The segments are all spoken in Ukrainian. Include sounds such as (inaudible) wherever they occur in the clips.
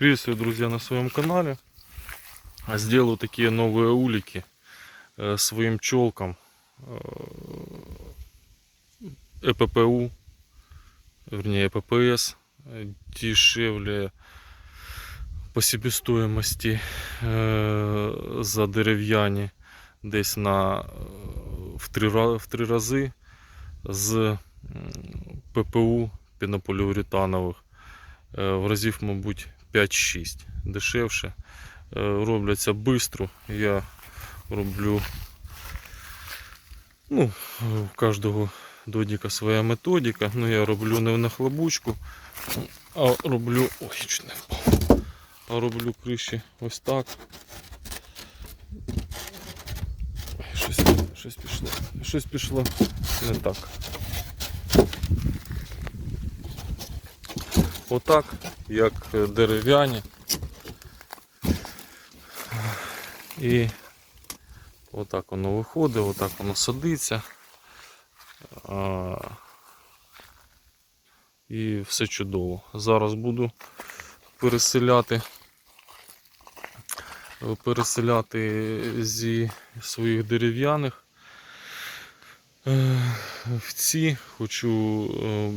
Приветствую, друзья, на своем канале. А Сделаю такие новые улики э, своим пчелкам. Э, ЭППУ, вернее ЭППС, э, дешевле по себестоимості е, за дерев'яні десь на е, в три, ра- в три рази з м, ППУ пінополіуретанових е, в разів, мабуть, 5-6 дешевше. Е, Робляться швидко. Я роблю ну, у кожного додіка своя методика. Ну, я роблю не на хлопучку, а роблю. Ой, чуть не впав. А роблю криші ось так. Щось, щось пішло. Щось пішло не так. Отак, як дерев'яні. І отак воно виходить, отак воно садиться. І все чудово. Зараз буду переселяти переселяти зі своїх дерев'яних е, в ці хочу е,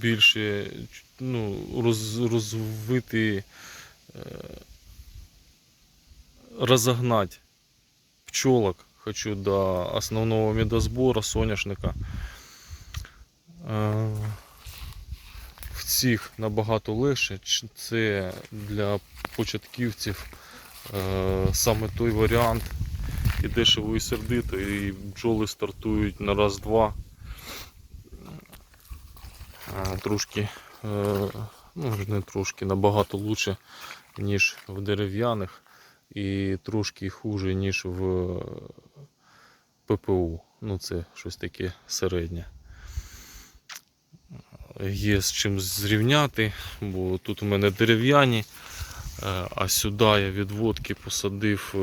більше ну, роз, розвити, е, розогнати пчолок. Хочу до основного медосбора соняшника. Е, В цих набагато легше. Це для початківців е, саме той варіант. І дешево і сердито, і бджоли стартують на раз-два. Трошки, е, ну не трошки, набагато лучше, ніж в дерев'яних, і трошки хуже, ніж в е, ППУ. Ну це щось таке середнє. Є з чим зрівняти, бо тут у мене дерев'яні, е, а сюди я відводки посадив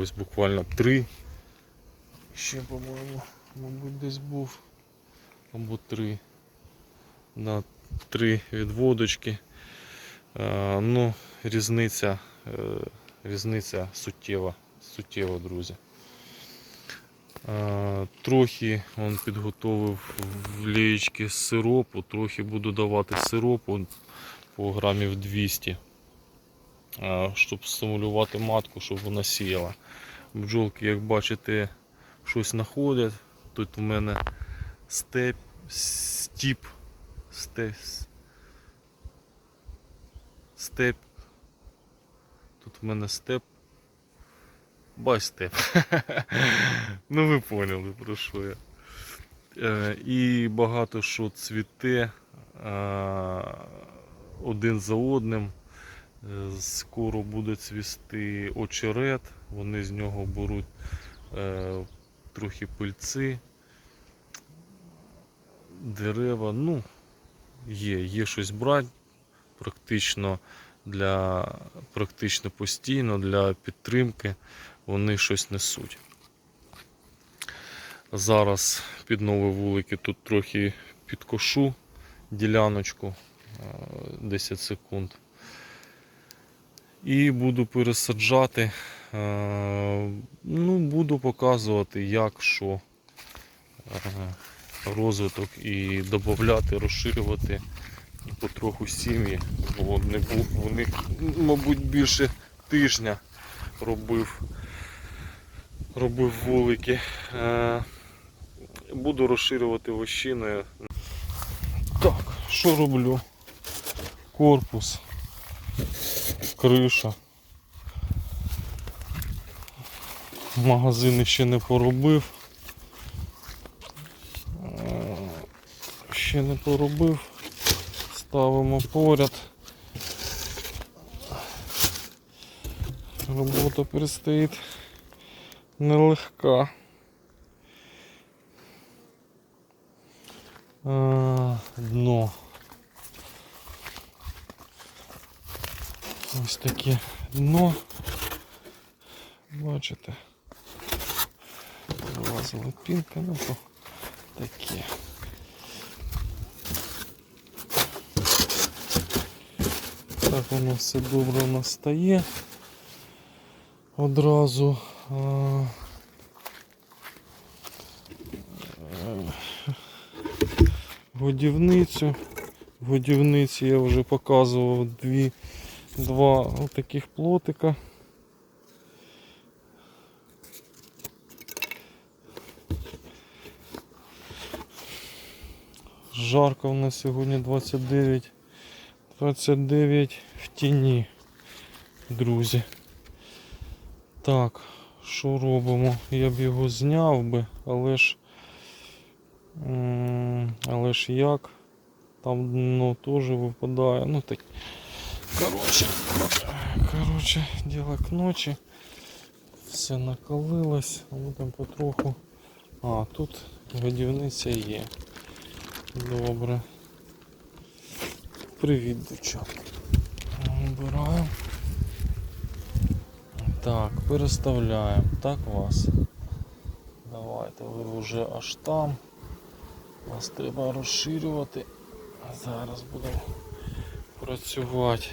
ось буквально три. Ще, по-моєму, мабуть, десь був. Або три. На три відводочки. Е, Ну, різниця, е, різниця суттєва, суттєва, друзі. Е, Трохи он підготовив в лієчки сиропу, трохи буду давати сиропу по грамів 200, е, щоб стимулювати матку, щоб вона сіяла. Бджолки, як бачите, щось знаходять. Тут у мене степ, стіп, степ, степ. Тут у мене степ. Байстеп. (laughs) ну ви поняли про що я. Е, і багато що цвіте е, один за одним. Е, Скоро буде цвісти очерет, вони з нього беруть е, трохи пильці, дерева. Ну, є, є щось брати практично для практично постійно для підтримки вони щось несуть. Зараз під нові вулики тут трохи підкошу діляночку е, 10 секунд. І буду пересаджати. е, Ну, буду показувати, як що е, розвиток і додати, розширювати потроху сім'ї, бо не був у них, мабуть, більше тижня робив, робив вулики. Е, Буду розширювати вощиною. Так, що роблю? Корпус, криша. Магазини ще не поробив. Ще не поробив. Ставимо поряд. Робота предстоїть нелегка. Дно. Ось таке дно. Бачите. Вилазила пінка, ну то таке. Так воно все добре настає одразу. А, е, Годівницю. В годівниці я вже показував дві, два таких плотика. Жарко в нас сьогодні 29, 29 в тіні, друзі. Так, що робимо? Я б його зняв би, але ж але ж як? Там дно теж випадає. Ну так. Короче, короче, дело к ночі. Все накалилось, будемо потроху. А, тут годівниця є. Добре. Привіт, дівчат. Вибираємо. Так, переставляємо. Так вас. Давайте ви вже аж там. Нас треба розширювати. Зараз будемо працювати.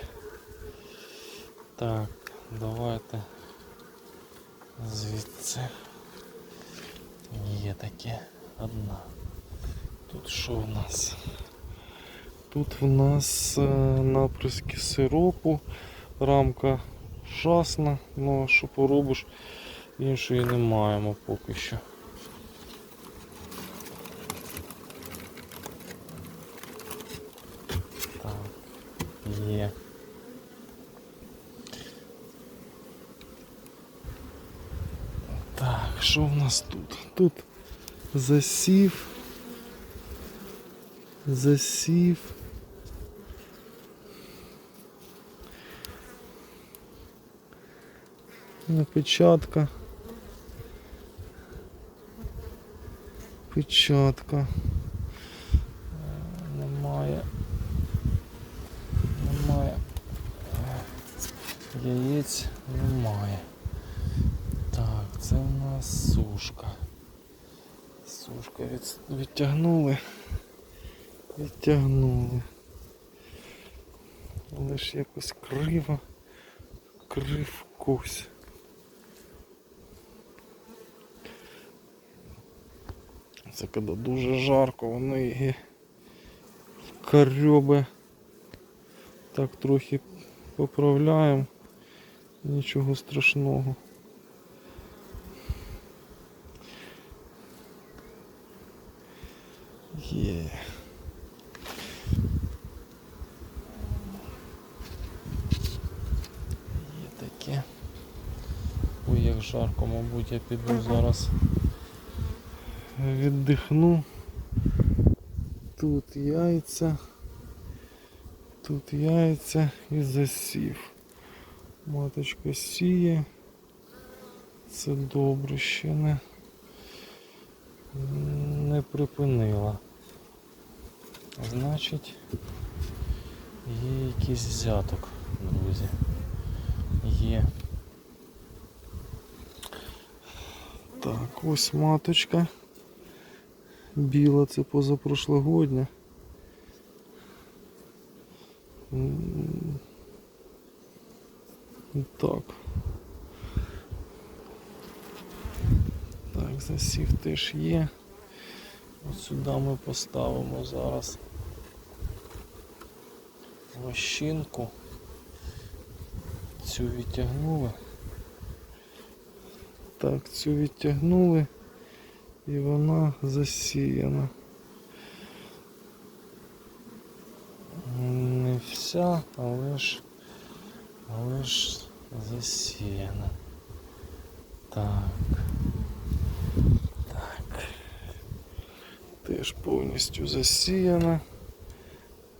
Так, давайте звідси. Є таке одна. Тут що в нас? Тут в нас е, наприски сиропу, рамка ужасна, ну а що поробиш, іншої не маємо поки що. Так, є. Так, що в нас тут? Тут засів. Засів. Печатка. Печатка. Е, Немає. Немає. Яєць немає. Так, це у нас сушка. Сушка від... відтягнули. Відтягнули. Але якось криво. Крив кось. Це коли дуже жарко, воно і карьоби. Так трохи поправляємо. Нічого страшного. Є. Є таке. Ой, як жарко, мабуть, я піду зараз віддихну. Тут яйця. Тут яйця і засів. Маточка сіє. Це добре ще не, не припинила. Значить, є якийсь взяток, друзі. Є. Так, ось маточка. Біла це позапрошлогодня. Так. Так, засів теж є. От сюди ми поставимо зараз вощинку. Цю відтягнули. Так, цю відтягнули і вона засіяна. Не вся, але ж, але ж засіяна. Так. Так. Теж повністю засіяна.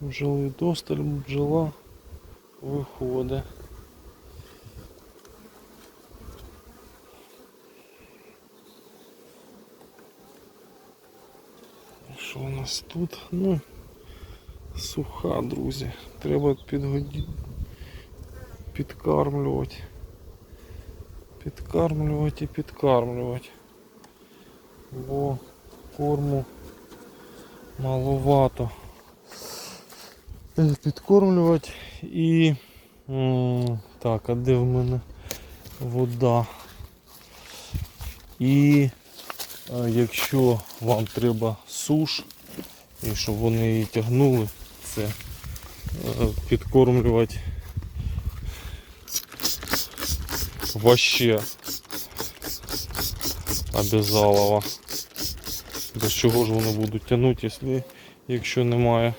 Бджоли досталь бджола виходить. Що у нас тут? Ну, суха, друзі. Треба підгоді... підкармлювати. Підкармлювати і підкармлювати. Бо корму маловато. Е, Підкормлювати і Так, а де в мене вода? І е, якщо вам треба суш, і щоб вони її тягнули, це е, підкормлювати вообще обязалово. Без чого ж вони будуть тягнути, якщо, якщо немає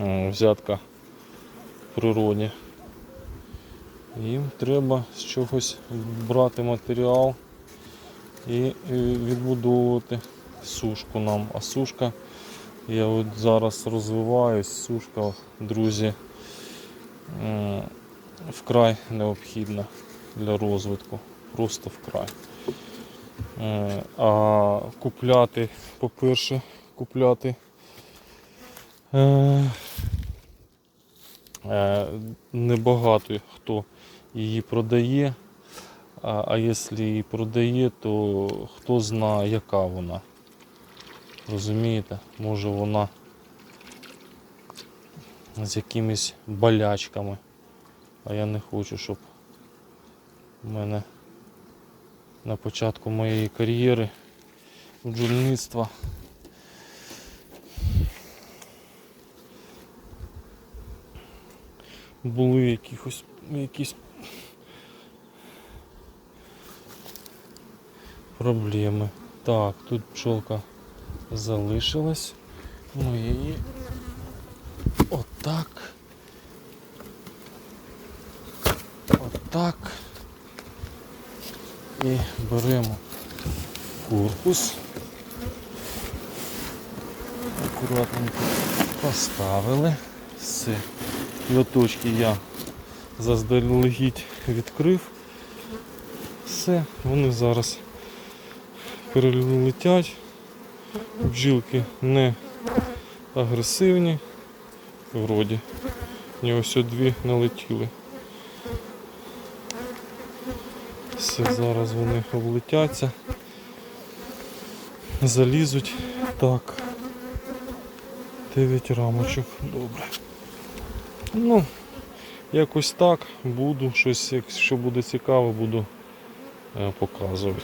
е, взятка в природі. Їм треба з чогось брати матеріал і е, відбудовувати сушку нам. А сушка, я от зараз розвиваюсь, сушка, друзі, вкрай необхідна для розвитку. Просто вкрай. А купляти, по-перше, купляти е, е, небагато хто її продає. А, а якщо її продає, то хто знає, яка вона. Розумієте? Може вона з якимись болячками. А я не хочу, щоб в мене на початку моєї кар'єри бджільництва були якихось, якісь проблеми. Так, тут пчелка залишилась. Ми її отак. Отак. І беремо корпус. Акуратненько поставили. Все. Льоточки я заздалегідь відкрив. Все, вони зараз перелетять. Бджілки не агресивні. Вроді. Ні, ось дві налетіли. Все, зараз вони облетяться. Залізуть. Так. 9 рамочок. Добре. Ну, якось так. Буду щось, якщо буде цікаво, буду е, показувати.